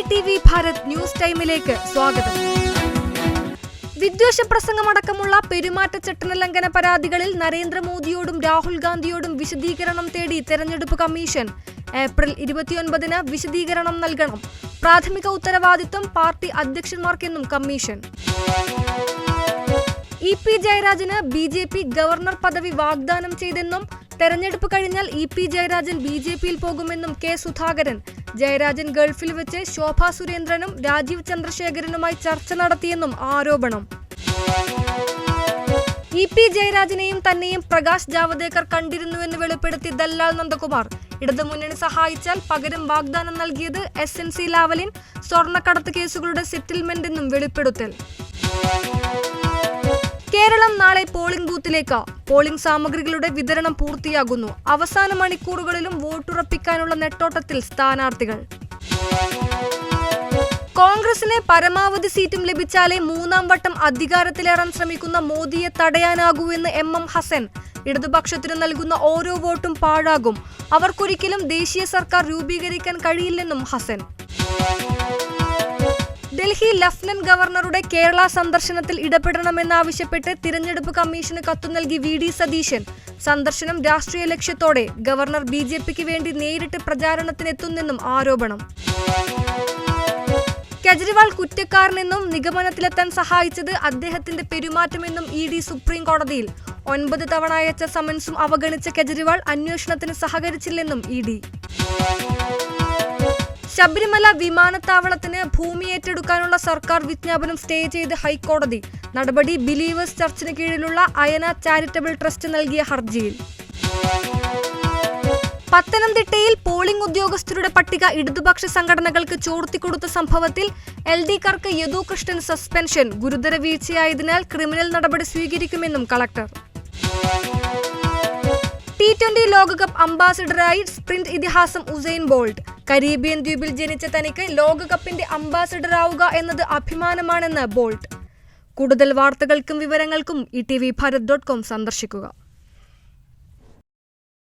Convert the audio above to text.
Bharat news ടൈമിലേക്ക് സ്വാഗതം. വിദ്വേഷ പ്രസംഗമടക്കമുള്ള പെരുമാറ്റച്ചട്ടന ലംഘന പരാതികളിൽ നരേന്ദ്രമോദിയോടും രാഹുൽ ഗാന്ധിയോടും വിശദീകരണം തേടി തെരഞ്ഞെടുപ്പ് കമ്മീഷൻ. ഏപ്രിൽ ഇരുപത്തിയൊൻപതിന് വിശദീകരണം നൽകണം. പ്രാഥമിക ഉത്തരവാദിത്വം പാർട്ടി അധ്യക്ഷന്മാർക്കെന്നും കമ്മീഷൻ. ഇ പി ജയരാജന് ബി ജെ പി ഗവർണർ പദവി വാഗ്ദാനം ചെയ്തെന്നും തെരഞ്ഞെടുപ്പ് കഴിഞ്ഞാൽ E P Jayarajan B J പിയിൽ പോകുമെന്നും കെ സുധാകരൻ. ജയരാജൻ ഗൾഫിൽ വെച്ച് ശോഭാ സുരേന്ദ്രനും രാജീവ് ചന്ദ്രശേഖരനുമായി ചർച്ച നടത്തിയെന്നും ആരോപണം. ഇ പി ജയരാജനെയും തന്നെയും പ്രകാശ് ജാവദേക്കർ കണ്ടിരുന്നുവെന്ന് വെളിപ്പെടുത്തി ദല്ലാൽ നന്ദകുമാർ. ഇടതുമുന്നണി സഹായിച്ചാൽ പകരം വാഗ്ദാനം നൽകിയത് എസ് എൻ സി ലാവലിൻ സ്വർണക്കടത്ത് കേസുകളുടെ സെറ്റിൽമെന്റ് എന്നും വെളിപ്പെടുത്തൽ. കേരളം നാളെ പോളിംഗ് ബൂത്തിലേക്ക്. പോളിംഗ് സാമഗ്രികളുടെ വിതരണം പൂർത്തിയാകുന്നു. അവസാന മണിക്കൂറുകളിലും വോട്ടുറപ്പിക്കാനുള്ള നെട്ടോട്ടത്തിൽ സ്ഥാനാർത്ഥികൾ. കോൺഗ്രസിന് പരമാവധി സീറ്റും ലഭിച്ചാലേ മൂന്നാം വട്ടം അധികാരത്തിലേറാൻ ശ്രമിക്കുന്ന മോദിയെ തടയാനാകൂ എന്ന് എം എം ഹസൻ. ഇടതുപക്ഷത്തിന് നൽകുന്ന ഓരോ വോട്ടും പാഴാകും. അവർക്കൊരിക്കലും ദേശീയ സർക്കാർ രൂപീകരിക്കാൻ കഴിയില്ലെന്നും ഹസൻ. ഡൽഹി ലഫ്റ്റനന്റ് ഗവർണറുടെ കേരള സന്ദർശനത്തിൽ ഇടപെടണമെന്നാവശ്യപ്പെട്ട് തിരഞ്ഞെടുപ്പ് കമ്മീഷന് കത്തു നൽകി വി ഡി സതീശൻ. സന്ദർശനം രാഷ്ട്രീയ ലക്ഷ്യത്തോടെ ഗവർണർ ബി ജെ പിക്ക് വേണ്ടി നേരിട്ട് പ്രചാരണത്തിനെത്തുന്നെന്നും ആരോപണം. കെജ്രിവാൾ കുറ്റക്കാരനെന്നും നിഗമനത്തിലെത്താൻ സഹായിച്ചത് അദ്ദേഹത്തിന്റെ പെരുമാറ്റമെന്നും ഇ ഡി സുപ്രീം കോടതിയിൽ. ഒൻപത് തവണ അയച്ച സമൻസും അവഗണിച്ച കെജ്രിവാൾ അന്വേഷണത്തിന് സഹകരിച്ചില്ലെന്നും ഇ ഡി. ശബരിമല വിമാനത്താവളത്തിന് ഭൂമി ഏറ്റെടുക്കാനുള്ള സർക്കാർ വിജ്ഞാപനം സ്റ്റേ ചെയ്ത് ഹൈക്കോടതി. നടപടി ബിലീവേഴ്സ് ചർച്ചിന് കീഴിലുള്ള അയന ചാരിറ്റബിൾ ട്രസ്റ്റ് നൽകിയ ഹർജിയിൽ. പത്തനംതിട്ടയിൽ പോളിംഗ് ഉദ്യോഗസ്ഥരുടെ പട്ടിക ഇടതുപക്ഷ സംഘടനകൾക്ക് ചോർത്തിക്കൊടുത്ത സംഭവത്തിൽ എൽ ഡിക്കാർക്ക് യദുകൃഷ്ണൻ സസ്പെൻഷൻ. ഗുരുതര വീഴ്ചയായതിനാൽ ക്രിമിനൽ നടപടി സ്വീകരിക്കുമെന്നും കളക്ടർ. ടി ട്വന്റി ലോകകപ്പ് അംബാസിഡറായി സ്പ്രിന്റ് ഇതിഹാസം ഉസൈൻ ബോൾട്ട്. കരീബിയൻ ദ്വീപിൽ ജനിച്ച തനിക്ക് ലോകകപ്പിന്റെ അംബാസിഡറാവുക എന്നത് അഭിമാനമാണെന്ന് ബോൾട്ട്. കൂടുതൽ വാർത്തകൾക്കും വിവരങ്ങൾക്കും E T V Bharat dot com സന്ദർശിക്കുക.